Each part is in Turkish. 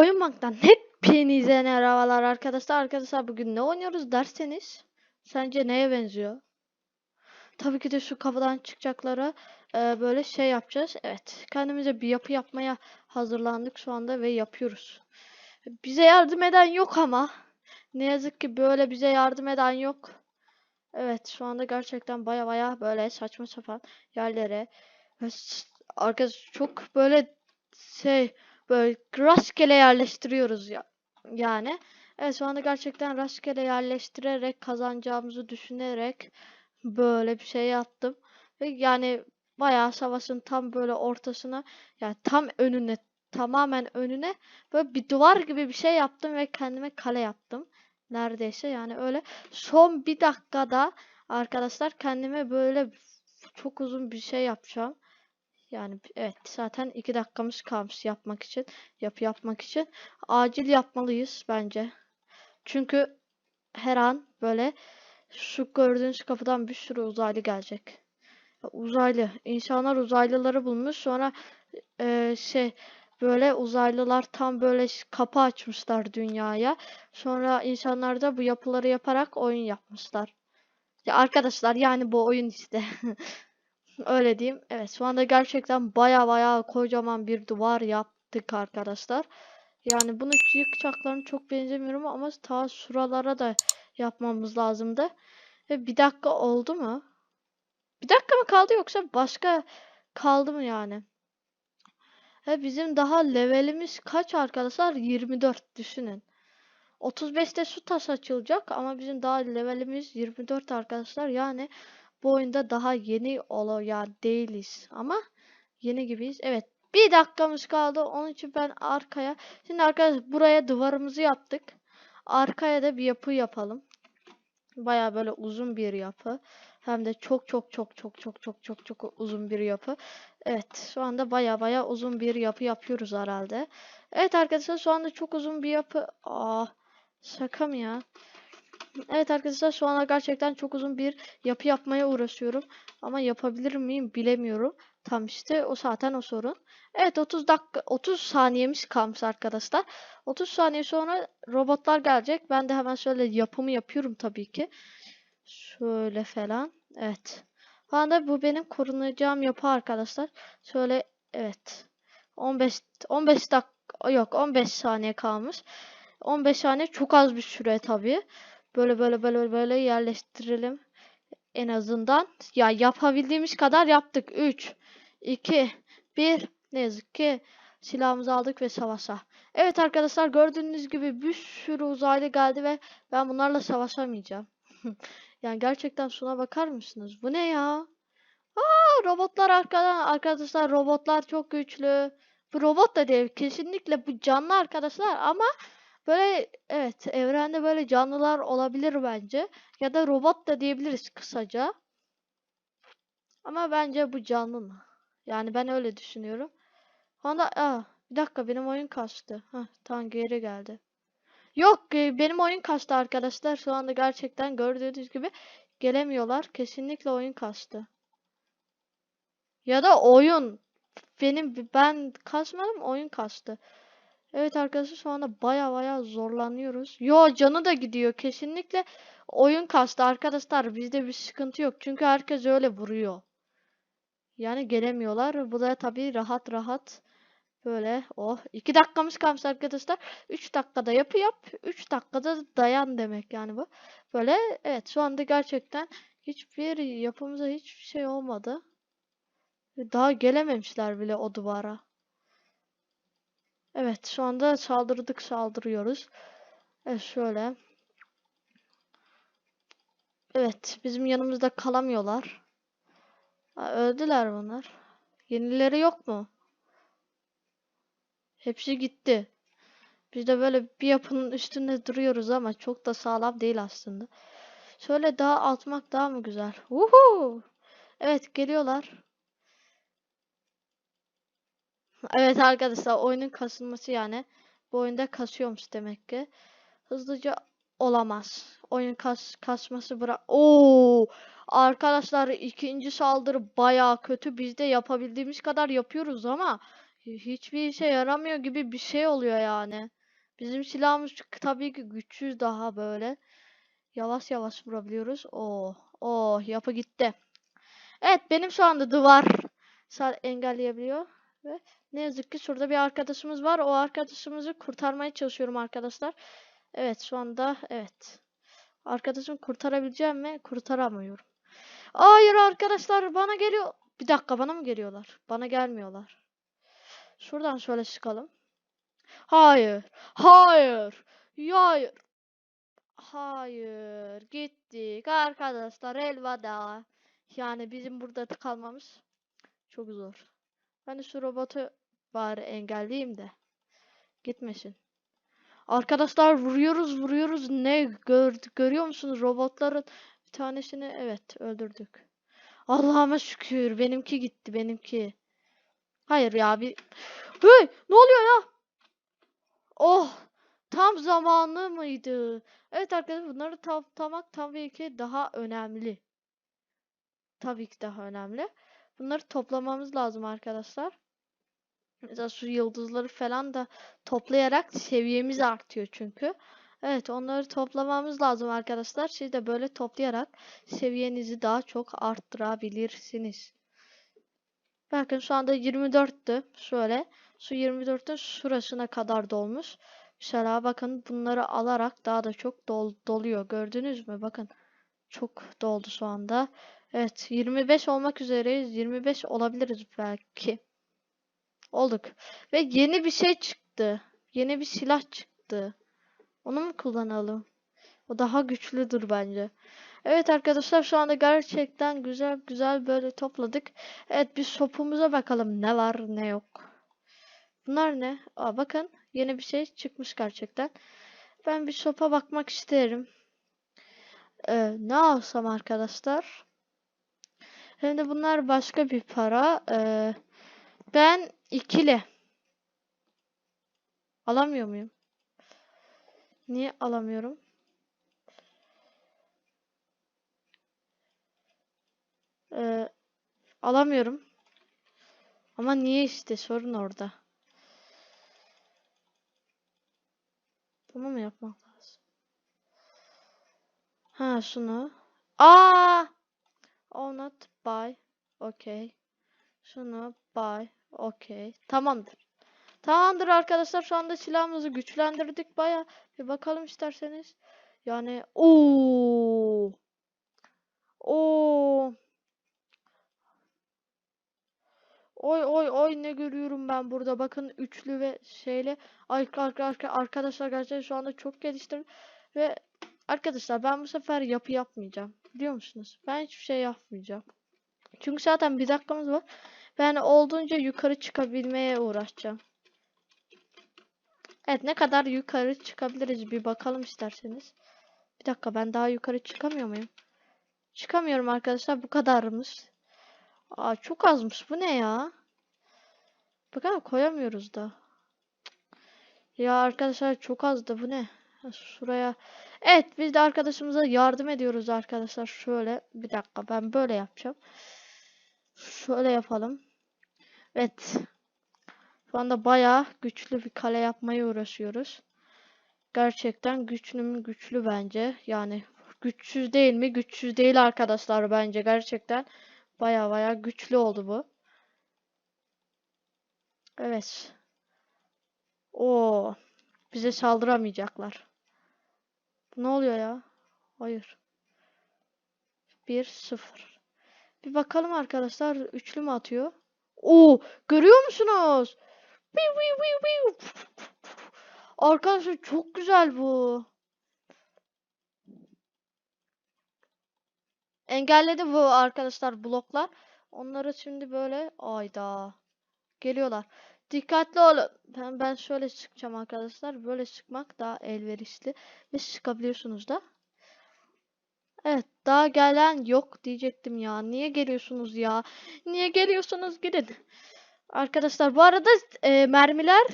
Oyun Bank'tan hepinize merhabalar arkadaşlar. Arkadaşlar bugün ne oynuyoruz derseniz sence neye benziyor? Tabii ki de şu kapıdan çıkacaklara e, böyle şey yapacağız. Evet, kendimize bir yapı yapmaya hazırlandık şu anda ve yapıyoruz. Bize yardım eden yok ama ne yazık ki böyle bize yardım eden yok. Evet, şu anda gerçekten baya baya böyle saçma sapan yerlere arkadaş çok böyle şey böyle rastgele yerleştiriyoruz ya yani. Evet şu anda gerçekten rastgele yerleştirerek kazanacağımızı düşünerek böyle bir şey yaptım. Ve yani bayağı savaşın tam böyle ortasına yani tam önüne tamamen önüne böyle bir duvar gibi bir şey yaptım ve kendime kale yaptım. Neredeyse yani öyle son bir dakikada arkadaşlar kendime böyle çok uzun bir şey yapacağım. Yani evet zaten iki dakikamız kalmış yapmak için. Yapı yapmak için. Acil yapmalıyız bence. Çünkü her an böyle şu gördüğünüz kapıdan bir sürü uzaylı gelecek. Uzaylı. İnsanlar uzaylıları bulmuş. Sonra e, şey böyle uzaylılar tam böyle kapı açmışlar dünyaya. Sonra insanlar da bu yapıları yaparak oyun yapmışlar. Ya arkadaşlar yani bu oyun işte. Öyle diyeyim. Evet şu anda gerçekten baya baya kocaman bir duvar yaptık arkadaşlar. Yani bunu yıkacaklarına çok benzemiyorum ama ta şuralara da yapmamız lazımdı. Ve bir dakika oldu mu? Bir dakika mı kaldı yoksa başka kaldı mı yani? He bizim daha levelimiz kaç arkadaşlar? 24 düşünün. 35'te su taş açılacak ama bizim daha levelimiz 24 arkadaşlar. Yani bu oyunda daha yeni ya değiliz ama yeni gibiyiz. Evet bir dakikamız kaldı. Onun için ben arkaya şimdi arkadaşlar buraya duvarımızı yaptık. Arkaya da bir yapı yapalım. Baya böyle uzun bir yapı. Hem de çok çok çok çok çok çok çok çok uzun bir yapı. Evet şu anda baya baya uzun bir yapı yapıyoruz herhalde. Evet arkadaşlar şu anda çok uzun bir yapı. Aa şaka mı ya? Evet arkadaşlar şu anda gerçekten çok uzun bir yapı yapmaya uğraşıyorum. Ama yapabilir miyim bilemiyorum. Tam işte o zaten o sorun. Evet 30 dakika 30 saniyemiz kalmış arkadaşlar. 30 saniye sonra robotlar gelecek. Ben de hemen şöyle yapımı yapıyorum tabii ki. Şöyle falan. Evet. Şu anda bu benim korunacağım yapı arkadaşlar. Şöyle evet. 15 15 dakika yok 15 saniye kalmış. 15 saniye çok az bir süre tabii. Böyle böyle böyle böyle yerleştirelim. En azından. Ya yapabildiğimiz kadar yaptık. 3, 2, 1. Ne yazık ki silahımızı aldık ve savaşa. Evet arkadaşlar gördüğünüz gibi bir sürü uzaylı geldi ve ben bunlarla savaşamayacağım. Yani gerçekten şuna bakar mısınız? Bu ne ya? Aa, robotlar arkadan arkadaşlar robotlar çok güçlü. Bu robot da değil kesinlikle bu canlı arkadaşlar ama böyle evet evrende böyle canlılar olabilir bence ya da robot da diyebiliriz kısaca. Ama bence bu canlı mı? Yani ben öyle düşünüyorum. Anda aa, bir dakika benim oyun kastı. Hah, tam geri geldi. Yok e, benim oyun kastı arkadaşlar. Şu anda gerçekten gördüğünüz gibi gelemiyorlar. Kesinlikle oyun kastı. Ya da oyun. Benim ben kasmadım oyun kastı. Evet arkadaşlar şu anda baya baya zorlanıyoruz. Yo canı da gidiyor. Kesinlikle oyun kastı arkadaşlar. Bizde bir sıkıntı yok. Çünkü herkes öyle vuruyor. Yani gelemiyorlar. Bu da tabii rahat rahat böyle oh 2 dakikamız kalmış arkadaşlar. 3 dakikada yapı yap. 3 dakikada dayan demek yani bu. Böyle evet şu anda gerçekten hiçbir yapımıza hiçbir şey olmadı. Daha gelememişler bile o duvara. Evet şu anda saldırdık saldırıyoruz. Evet şöyle. Evet bizim yanımızda kalamıyorlar. Ha, öldüler bunlar. Yenileri yok mu? Hepsi gitti. Biz de böyle bir yapının üstünde duruyoruz ama çok da sağlam değil aslında. Şöyle daha atmak daha mı güzel? Uhu! Evet geliyorlar. Evet arkadaşlar oyunun kasılması yani. Bu oyunda kasıyormuş demek ki. Hızlıca olamaz. Oyun kas kasması bırak. Oo! Arkadaşlar ikinci saldırı bayağı kötü. Biz de yapabildiğimiz kadar yapıyoruz ama hiçbir işe yaramıyor gibi bir şey oluyor yani. Bizim silahımız tabii ki güçsüz daha böyle. Yavaş yavaş vurabiliyoruz. Oh, oh yapı gitti. Evet benim şu anda duvar engelleyebiliyor. Ve ne yazık ki şurada bir arkadaşımız var. O arkadaşımızı kurtarmaya çalışıyorum arkadaşlar. Evet şu anda evet. Arkadaşımı kurtarabileceğim mi? Kurtaramıyorum. Hayır arkadaşlar bana geliyor. Bir dakika bana mı geliyorlar? Bana gelmiyorlar. Şuradan şöyle çıkalım. Hayır. Hayır. Hayır. Hayır. Gittik arkadaşlar elveda. Yani bizim burada kalmamız çok zor. Ben şu robotu bari engelleyeyim de. Gitmesin. Arkadaşlar vuruyoruz vuruyoruz. Ne gör, görüyor musunuz robotların bir tanesini evet öldürdük. Allah'ıma şükür benimki gitti benimki. Hayır ya bir Hey ne oluyor ya? Oh tam zamanı mıydı? Evet arkadaşlar bunları toplamak tabii ki daha önemli. Tabii ki daha önemli. Bunları toplamamız lazım arkadaşlar. Mesela şu yıldızları falan da toplayarak seviyemiz artıyor çünkü. Evet onları toplamamız lazım arkadaşlar. Siz de böyle toplayarak seviyenizi daha çok arttırabilirsiniz. Bakın şu anda 24'tü. Şöyle su 24'ün şurasına kadar dolmuş. Mesela bakın bunları alarak daha da çok dol doluyor. Gördünüz mü? Bakın çok doldu şu anda. Evet 25 olmak üzereyiz. 25 olabiliriz belki. Olduk. Ve yeni bir şey çıktı. Yeni bir silah çıktı. Onu mu kullanalım? O daha güçlüdür bence. Evet arkadaşlar şu anda gerçekten güzel güzel böyle topladık. Evet bir sopumuza bakalım ne var ne yok. Bunlar ne? Aa, bakın yeni bir şey çıkmış gerçekten. Ben bir sopa bakmak isterim. Ee, ne alsam arkadaşlar? Hem de bunlar başka bir para. Ee, ben ikili. Alamıyor muyum? Niye alamıyorum? Ee, alamıyorum. Ama niye işte sorun orada. Bunu mu yapmak lazım? Ha şunu. Aa! Not buy. Okay. Şunu buy. Okay. Tamamdır. Tamamdır arkadaşlar. Şu anda silahımızı güçlendirdik baya. Bir bakalım isterseniz. Yani ooo. Oo. Oy oy oy ne görüyorum ben burada. Bakın üçlü ve şeyle arka arka arka arkadaşlar gerçekten şu anda çok geliştirdim ve arkadaşlar ben bu sefer yapı yapmayacağım. Biliyor musunuz? Ben hiçbir şey yapmayacağım. Çünkü zaten bir dakikamız var. Ben olduğunca yukarı çıkabilmeye uğraşacağım. Evet ne kadar yukarı çıkabiliriz bir bakalım isterseniz. Bir dakika ben daha yukarı çıkamıyor muyum? Çıkamıyorum arkadaşlar bu kadarmış. Aa çok azmış bu ne ya? Bakın koyamıyoruz da. Ya arkadaşlar çok azdı bu ne? Şuraya. Evet biz de arkadaşımıza yardım ediyoruz arkadaşlar. Şöyle bir dakika ben böyle yapacağım. Şöyle yapalım. Evet. Şu anda bayağı güçlü bir kale yapmaya uğraşıyoruz. Gerçekten güçlü mü güçlü bence. Yani güçsüz değil mi? Güçsüz değil arkadaşlar bence gerçekten. Baya baya güçlü oldu bu. Evet. O bize saldıramayacaklar. Ne oluyor ya? Hayır. 1 0. Bir bakalım arkadaşlar üçlü mü atıyor? Oo, görüyor musunuz? Arkadaşlar çok güzel bu. Engelledi bu arkadaşlar bloklar. Onları şimdi böyle ayda geliyorlar. Dikkatli olun. Ben, ben şöyle çıkacağım arkadaşlar. Böyle çıkmak daha elverişli ve çıkabiliyorsunuz da. Evet daha gelen yok diyecektim ya. Niye geliyorsunuz ya? Niye geliyorsunuz gidin. Arkadaşlar bu arada e, mermiler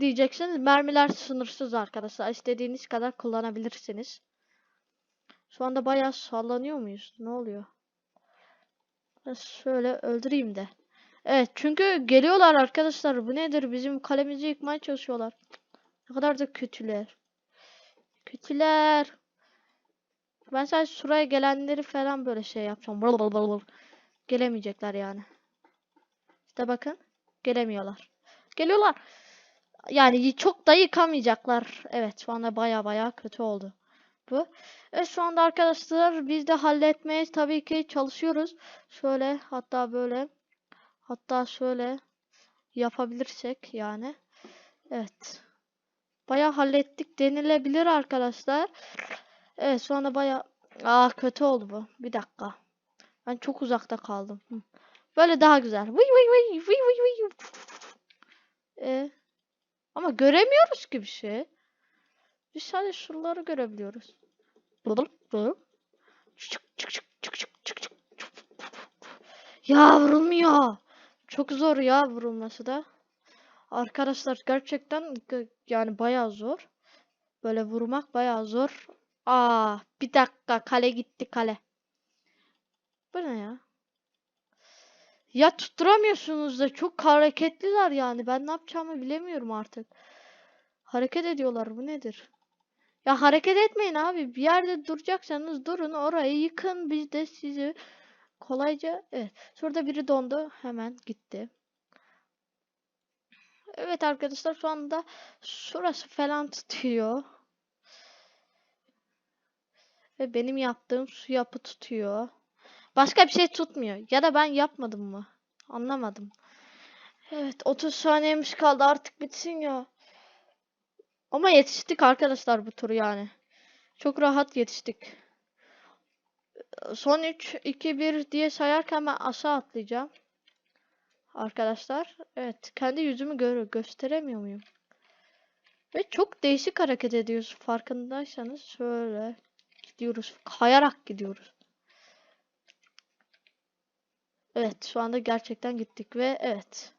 diyeceksiniz. Mermiler sınırsız arkadaşlar. İstediğiniz kadar kullanabilirsiniz. Şu anda bayağı sallanıyor muyuz? Ne oluyor? Şöyle öldüreyim de. Evet çünkü geliyorlar arkadaşlar. Bu nedir? Bizim kalemizi yıkmaya çalışıyorlar. Ne kadar da kötüler. Kötüler. Ben sadece şuraya gelenleri falan böyle şey yapacağım. Bıl bıl bıl bıl. Gelemeyecekler yani. İşte bakın. Gelemiyorlar. Geliyorlar. Yani çok da yıkamayacaklar. Evet şu anda baya baya kötü oldu. Bu. Evet şu anda arkadaşlar biz de halletmeye tabii ki çalışıyoruz. Şöyle hatta böyle hatta şöyle yapabilirsek yani. Evet. Baya hallettik denilebilir arkadaşlar. Evet şu anda baya Aa kötü oldu bu. Bir dakika. Ben çok uzakta kaldım. Böyle daha güzel. Vıy vıy vıy. Ee, ama göremiyoruz ki bir şey. Biz sadece şuraları görebiliyoruz. Ya vurulmuyor. Çok zor ya vurulması da. Arkadaşlar gerçekten yani bayağı zor. Böyle vurmak bayağı zor. Aa, bir dakika kale gitti kale. Bu ne ya? Ya tutturamıyorsunuz da çok hareketliler yani. Ben ne yapacağımı bilemiyorum artık. Hareket ediyorlar. Bu nedir? Ya hareket etmeyin abi. Bir yerde duracaksanız durun. Orayı yıkın. Biz de sizi kolayca... Evet. Şurada biri dondu. Hemen gitti. Evet arkadaşlar şu anda şurası falan tutuyor. Ve benim yaptığım su yapı tutuyor. Başka bir şey tutmuyor. Ya da ben yapmadım mı? Anlamadım. Evet 30 saniyemiz kaldı artık bitsin ya. Ama yetiştik arkadaşlar bu tur yani. Çok rahat yetiştik. Son 3, 2, 1 diye sayarken ben aşağı atlayacağım. Arkadaşlar. Evet. Kendi yüzümü gö gösteremiyor muyum? Ve çok değişik hareket ediyoruz. Farkındaysanız şöyle gidiyoruz. Kayarak gidiyoruz. Evet. Şu anda gerçekten gittik ve evet.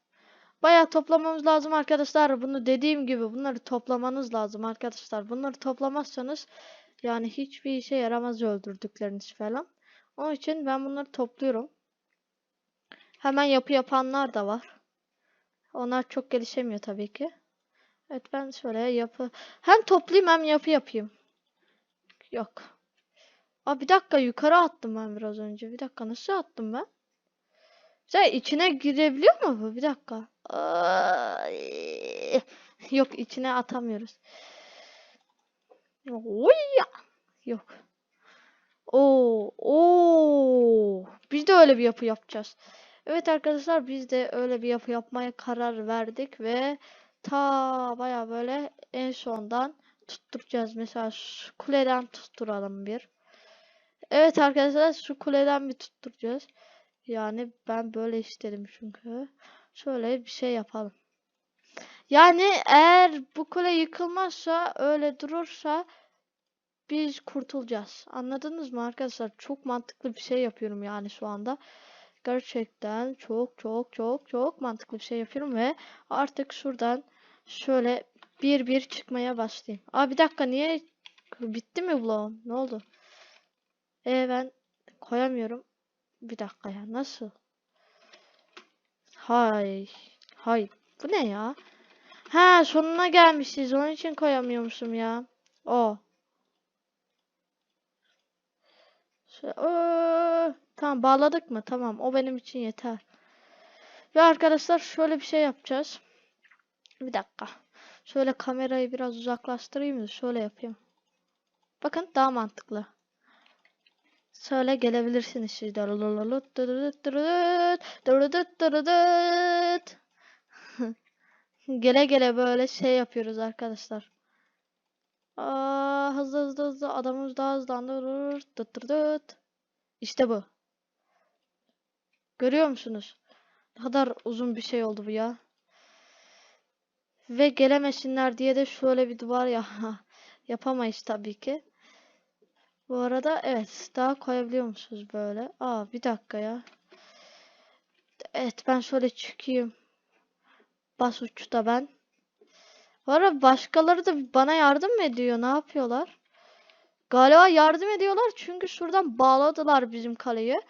Bayağı toplamamız lazım arkadaşlar. Bunu dediğim gibi bunları toplamanız lazım arkadaşlar. Bunları toplamazsanız yani hiçbir işe yaramaz öldürdükleriniz falan. Onun için ben bunları topluyorum. Hemen yapı yapanlar da var. Onlar çok gelişemiyor tabii ki. Evet ben şöyle yapı hem toplayayım hem yapı yapayım. Yok. Aa bir dakika yukarı attım ben biraz önce. Bir dakika nasıl attım ben? Güzel içine girebiliyor mu bu? Bir dakika. Yok içine atamıyoruz. Oy. Yok. Oo, oo. Biz de öyle bir yapı yapacağız. Evet arkadaşlar biz de öyle bir yapı yapmaya karar verdik ve ta baya böyle en sondan tutturacağız. Mesela şu kuleden tutturalım bir. Evet arkadaşlar şu kuleden bir tutturacağız. Yani ben böyle istedim çünkü. Şöyle bir şey yapalım. Yani eğer bu kule yıkılmazsa öyle durursa biz kurtulacağız. Anladınız mı arkadaşlar? Çok mantıklı bir şey yapıyorum yani şu anda. Gerçekten çok çok çok çok mantıklı bir şey yapıyorum ve artık şuradan şöyle bir bir çıkmaya başlayayım. Aa bir dakika niye bitti mi bloğum? Ne oldu? E ben koyamıyorum. Bir dakika ya nasıl? Hay. Hay. Bu ne ya? Ha sonuna gelmişiz. Onun için koyamıyormuşum ya. O. Şöyle, tamam bağladık mı? Tamam. O benim için yeter. Ve arkadaşlar şöyle bir şey yapacağız. Bir dakika. Şöyle kamerayı biraz uzaklaştırayım da şöyle yapayım. Bakın daha mantıklı. Şöyle gelebilirsiniz siz de. Gele gele böyle şey yapıyoruz arkadaşlar. Aa, hızlı hızlı hızlı adamımız daha hızlandı. Dıt dıt dıt. İşte bu. Görüyor musunuz? Ne kadar uzun bir şey oldu bu ya. Ve gelemesinler diye de şöyle bir duvar ya yapamayız tabii ki. Bu arada evet daha koyabiliyor musunuz böyle? Aa bir dakika ya. Evet ben şöyle çıkayım. Bas uçta ben. Bu arada başkaları da bana yardım mı ediyor? Ne yapıyorlar? Galiba yardım ediyorlar çünkü şuradan bağladılar bizim kaleyi.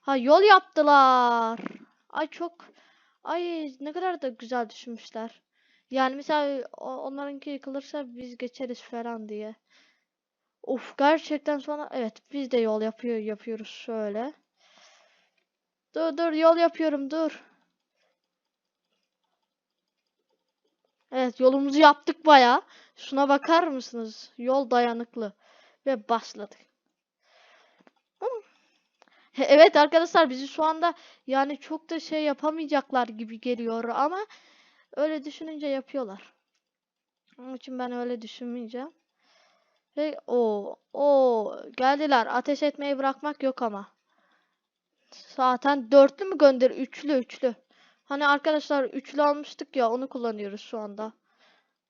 Ha yol yaptılar. Ay çok Ay ne kadar da güzel düşünmüşler. Yani mesela onlarınki yıkılırsa biz geçeriz falan diye. Of gerçekten sonra evet biz de yol yapıyor yapıyoruz şöyle. Dur dur yol yapıyorum dur. Evet yolumuzu yaptık baya. Şuna bakar mısınız? Yol dayanıklı. Ve başladık. Evet arkadaşlar bizi şu anda yani çok da şey yapamayacaklar gibi geliyor ama öyle düşününce yapıyorlar. Onun için ben öyle düşünmeyeceğim. Ve o o geldiler. Ateş etmeyi bırakmak yok ama. Zaten dörtlü mü gönder? Üçlü üçlü. Hani arkadaşlar üçlü almıştık ya onu kullanıyoruz şu anda.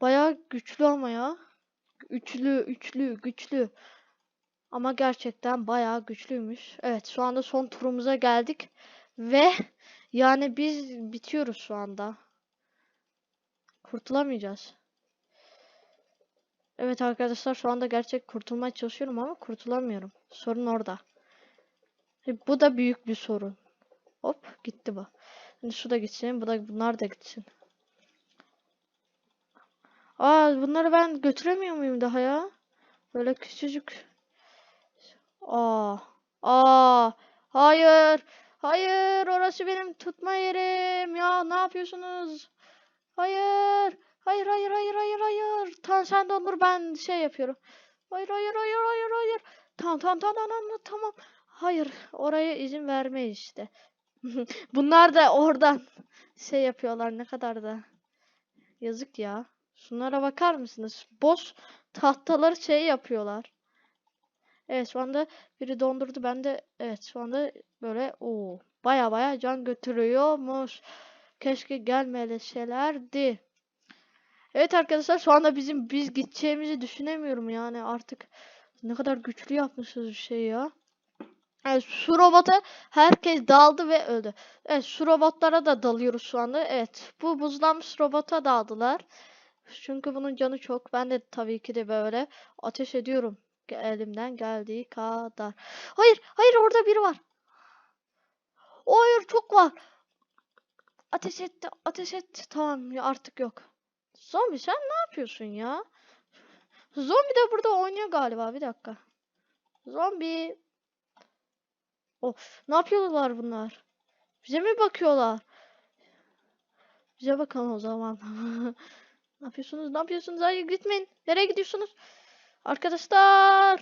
Bayağı güçlü ama ya. Üçlü, üçlü, güçlü. Ama gerçekten bayağı güçlüymüş. Evet, şu anda son turumuza geldik. Ve yani biz bitiyoruz şu anda. Kurtulamayacağız. Evet arkadaşlar şu anda gerçek kurtulmaya çalışıyorum ama kurtulamıyorum. Sorun orada. Bu da büyük bir sorun. Hop gitti bu. Şimdi şu da gitsin. Bu da bunlar da gitsin. Aa bunları ben götüremiyor muyum daha ya? Böyle küçücük. Aa. Aa. Hayır. Hayır. Orası benim tutma yerim. Ya ne yapıyorsunuz? Hayır. Hayır hayır hayır hayır hayır. Tamam sen dondur ben şey yapıyorum. Hayır hayır hayır hayır hayır. Tamam tamam tamam tamam tamam. Hayır. Oraya izin vermeyiz işte. Bunlar da oradan şey yapıyorlar ne kadar da. Yazık ya. Şunlara bakar mısınız? Boş tahtaları şey yapıyorlar. Evet şu anda biri dondurdu. Ben de evet şu anda böyle o baya baya can götürüyormuş. Keşke gelmeleşelerdi. Evet arkadaşlar şu anda bizim biz gideceğimizi düşünemiyorum yani artık ne kadar güçlü yapmışız bir şey ya. Evet su robota herkes daldı ve öldü. Evet su robotlara da dalıyoruz şu anda. Evet bu buzlanmış robota daldılar. Çünkü bunun canı çok. Ben de tabii ki de böyle ateş ediyorum. Elimden geldiği kadar. Hayır, hayır orada biri var. Hayır çok var. Ateş etti, ateş etti. Tamam artık yok. Zombi sen ne yapıyorsun ya? Zombi de burada oynuyor galiba. Bir dakika. Zombi. Oh, ne yapıyorlar bunlar? Bize mi bakıyorlar? Bize bakalım o zaman. Ne yapıyorsunuz? Ne yapıyorsunuz? Hayır gitmeyin. Nereye gidiyorsunuz? Arkadaşlar.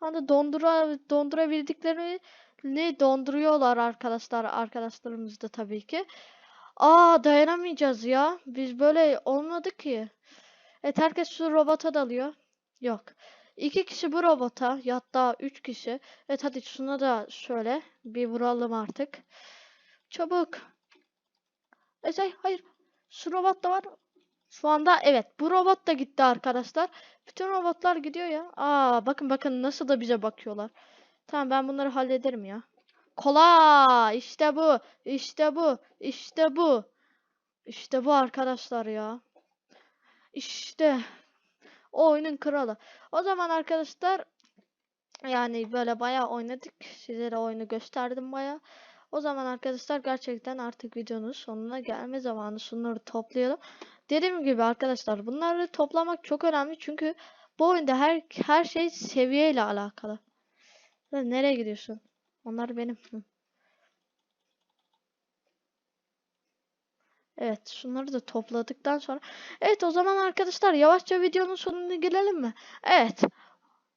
Hani dondura dondurabildiklerini donduruyorlar arkadaşlar. Arkadaşlarımız da tabii ki. Aa dayanamayacağız ya. Biz böyle olmadı ki. Evet herkes şu robota dalıyor. Yok. İki kişi bu robota. Hatta üç kişi. Evet hadi şuna da şöyle bir vuralım artık. Çabuk. E, şey, hayır. Şu robot da var. Şu anda evet bu robot da gitti arkadaşlar. Bütün robotlar gidiyor ya. Aa bakın bakın nasıl da bize bakıyorlar. Tamam ben bunları hallederim ya. Kolay. İşte bu. İşte bu. İşte bu. İşte bu arkadaşlar ya. İşte o oyunun kralı. O zaman arkadaşlar yani böyle bayağı oynadık. Size de oyunu gösterdim bayağı. O zaman arkadaşlar gerçekten artık videonun sonuna gelme zamanı. Şunları toplayalım. Dediğim gibi arkadaşlar bunları toplamak çok önemli çünkü bu oyunda her her şey seviyeyle alakalı. Nereye gidiyorsun? Onlar benim. Evet, şunları da topladıktan sonra. Evet, o zaman arkadaşlar yavaşça videonun sonuna gelelim mi? Evet.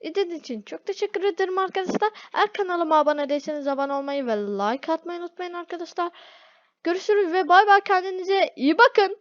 İzlediğiniz için çok teşekkür ederim arkadaşlar. Eğer kanalıma abone değilseniz abone olmayı ve like atmayı unutmayın arkadaşlar. Görüşürüz ve bay bay kendinize iyi bakın.